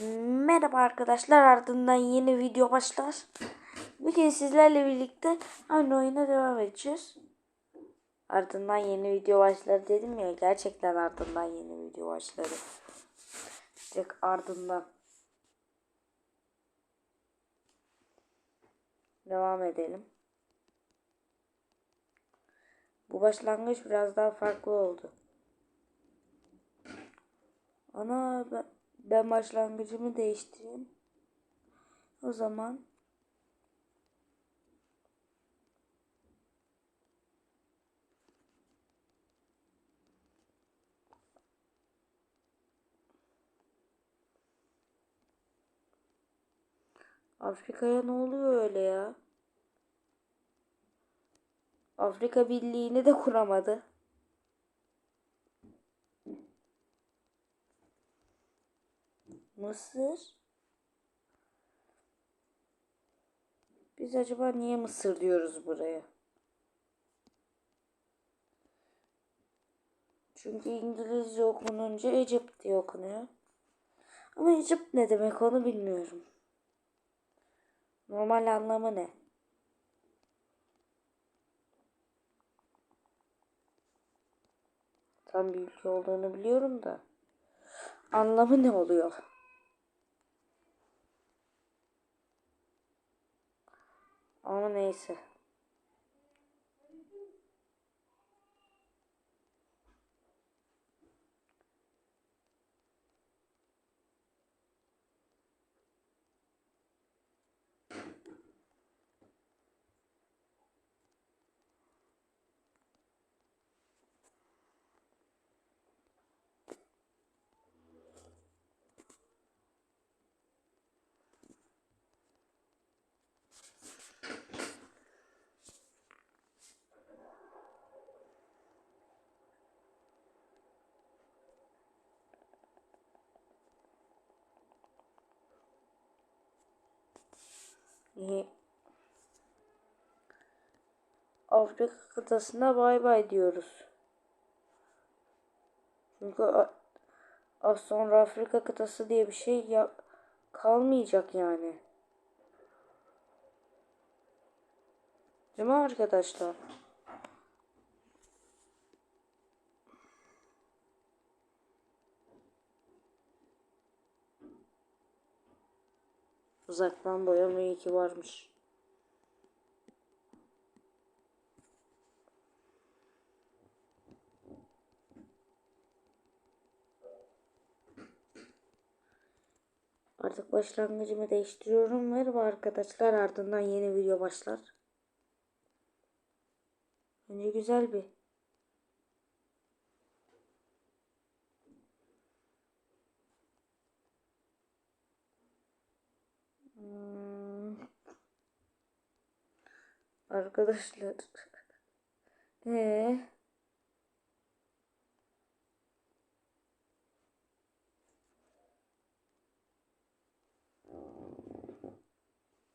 Merhaba arkadaşlar ardından yeni video başlar. Bugün sizlerle birlikte aynı oyuna devam edeceğiz. Ardından yeni video başlar dedim ya gerçekten ardından yeni video başladı. Direkt ardından. Devam edelim. Bu başlangıç biraz daha farklı oldu. Ana ben, ben başlangıcımı değiştireyim. O zaman Afrika'ya ne oluyor öyle ya? Afrika Birliği'ni de kuramadı. Mısır? Biz acaba niye Mısır diyoruz buraya? Çünkü İngilizce okununca Egypt diye okunuyor. Ama Egypt ne demek onu bilmiyorum. Normal anlamı ne? Tam bir ülke olduğunu biliyorum da. Anlamı ne oluyor? Ama neyse. Afrika kıtasına bay bay diyoruz. Çünkü az sonra Afrika kıtası diye bir şey ya kalmayacak yani. Değil mi arkadaşlar? Uzaktan boyama iyi ki varmış. Artık başlangıcımı değiştiriyorum. Merhaba arkadaşlar ardından yeni video başlar. Önce güzel bir Arkadaşlar. Ee,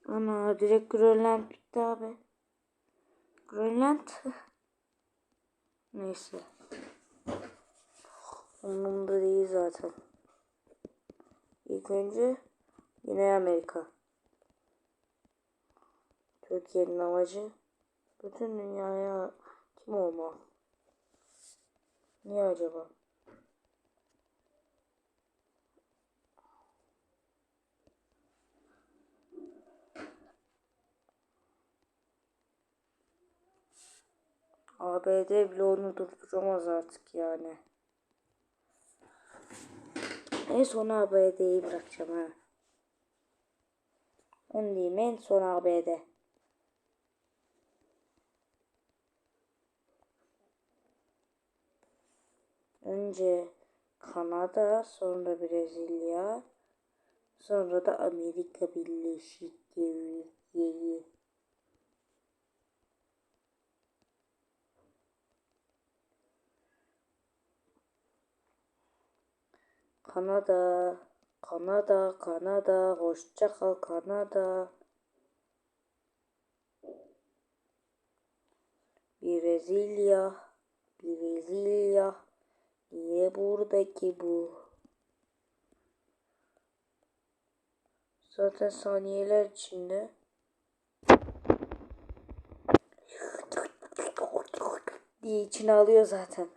ana direkt Grönland bitti abi. Grönland. Neyse. Umurumda değil zaten. İlk önce Güney Amerika. Türkiye'nin amacı bütün dünyaya kim olma? Niye acaba? ABD bile onu durduramaz artık yani. En son ABD'yi bırakacağım ha. Onu diyeyim en son ABD. Önce Kanada, sonra Brezilya, sonra da Amerika Birleşik Devletleri. Kanada, Kanada, Kanada, hoşça kal Kanada. Brezilya, Brezilya. Niye buradaki bu? Zaten saniyeler içinde. diye içine alıyor zaten.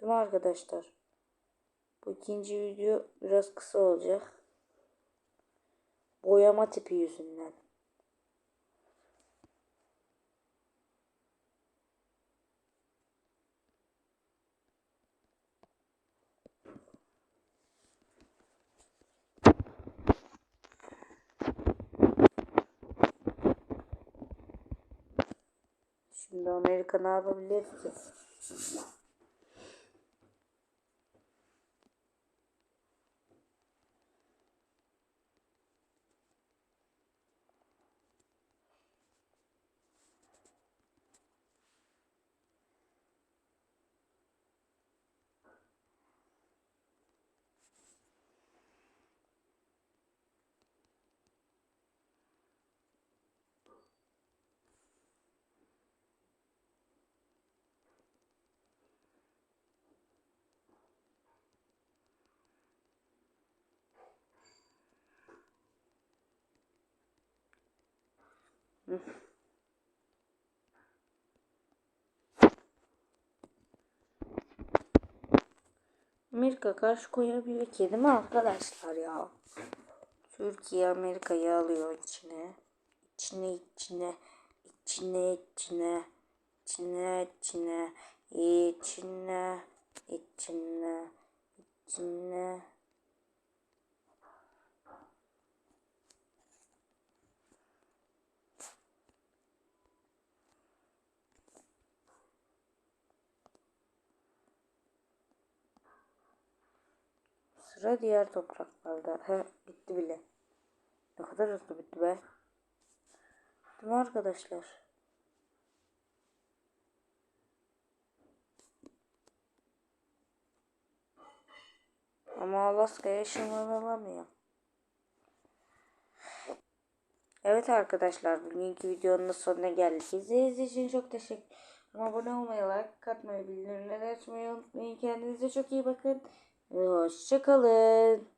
Mi arkadaşlar? Bu ikinci video biraz kısa olacak. Boyama tipi yüzünden. Şimdi Amerika ne yapabilir ki? Amerika karşı koyabilir ki mi arkadaşlar ya? Türkiye Amerika'yı alıyor içine. İçine içine içine içine içine içine içine içine içine Sıra diğer topraklarda. He, bitti bile. Ne kadar hızlı bitti be. Değil mi arkadaşlar? Ama Alaska'ya ışınlanılamıyor. Evet arkadaşlar bugünkü videonun sonuna geldik. İzlediğiniz için çok teşekkür ederim. Abone olmayı, like atmayı, bildirimleri açmayı unutmayın. Kendinize çok iyi bakın. Hoşçakalın.